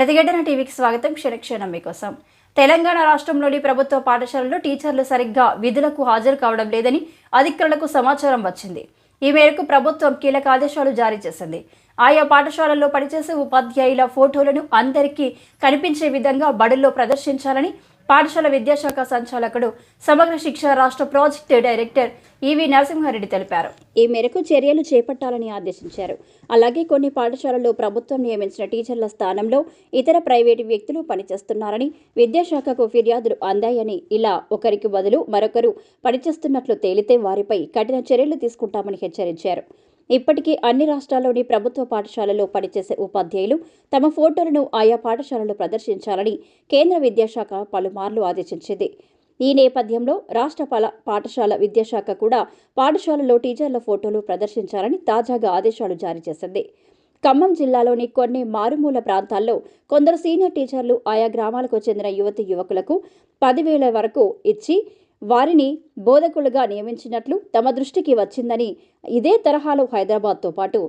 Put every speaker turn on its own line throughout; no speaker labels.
ప్రతిఘటన టీవీకి స్వాగతం. క్షణక్షణం మీకోసం. తెలంగాణ రాష్ట్రంలోని ప్రభుత్వ పాఠశాలల్లో టీచర్లు సరిగ్గా విధులకు హాజరు కావడం లేదని అధికారులకు సమాచారం వచ్చింది. ఈ మేరకు ప్రభుత్వం కీలక ఆదేశాలు జారీ చేసింది. ఆయా పాఠశాలల్లో పనిచేసే ఉపాధ్యాయుల ఫోటోలను అందరికీ కనిపించే విధంగా బడుల్లో ప్రదర్శించాలని పాఠశాల విద్యాశాఖ సంచాలకుడు సమగ్ర శిక్ష రాష్ట్ర ప్రాజెక్టు డైరెక్టర్ ఈవి నరసింహారెడ్డి తెలిపారు. ఈ మేరకు చర్యలు చేపట్టాలని ఆదేశించారు. అలాగే కొన్ని పాఠశాలల్లో ప్రభుత్వం నియమించిన టీచర్ల స్థానంలో ఇతర ప్రైవేటు వ్యక్తులు పనిచేస్తున్నారని విద్యాశాఖకు ఫిర్యాదులు అందాయని ఇలా ఒకరికి బదులు మరొకరు పనిచేస్తున్నట్లు తేలితే వారిపై కఠిన చర్యలు తీసుకుంటామని హెచ్చరించారు. ఇప్పటికీ అన్ని రాష్ట్రాల్లోని ప్రభుత్వ పాఠశాలలో పనిచేసే ఉపాధ్యాయులు తమ ఫోటోలను ఆయా పాఠశాలలో ప్రదర్శించాలని కేంద్ర విద్యాశాఖ పలుమార్లు ఆదేశించింది. ఈ నేపథ్యంలో రాష్ట్ర పాఠశాల విద్యాశాఖ కూడా పాఠశాలలో టీచర్ల ఫోటోలు ప్రదర్శించాలని తాజాగా ఆదేశాలు జారీ చేసింది. ఖమ్మం జిల్లాలోని కొన్ని మారుమూల ప్రాంతాల్లో కొందరు సీనియర్ టీచర్లు ఆయా గ్రామాలకు చెందిన యువతి యువకులకు పదివేల వరకు ఇచ్చి వారిని బోధకులుగా నియమించినట్లు తమ దృష్టికి వచ్చిందని ఇదే తరహాలో హైదరాబాద్తో పాటు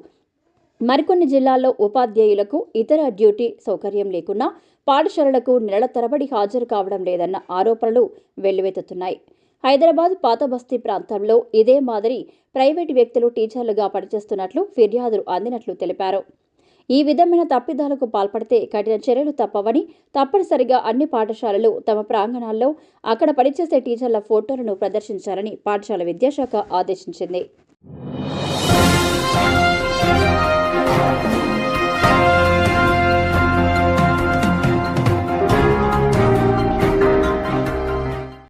మరికొన్ని జిల్లాల్లో ఉపాధ్యాయులకు ఇతర డ్యూటీ సౌకర్యం లేకున్నా పాఠశాలలకు నెలల తరబడి హాజరు కావడం లేదన్న ఆరోపణలు వెల్లువెత్తుతున్నాయి. హైదరాబాద్ పాత బస్తీ ప్రాంతంలో ఇదే మాదిరి ప్రైవేటు వ్యక్తులు టీచర్లుగా పనిచేస్తున్నట్లు ఫిర్యాదులు అందినట్లు తెలిపారు. ఈ విధమైన తప్పిదాలకు పాల్పడితే కఠిన చర్యలు తప్పవని తప్పనిసరిగా అన్ని పాఠశాలలు తమ ప్రాంగణాల్లో అక్కడ పనిచేసే టీచర్ల ఫోటోలను ప్రదర్శించాలని పాఠశాల విద్యాశాఖ ఆదేశించింది.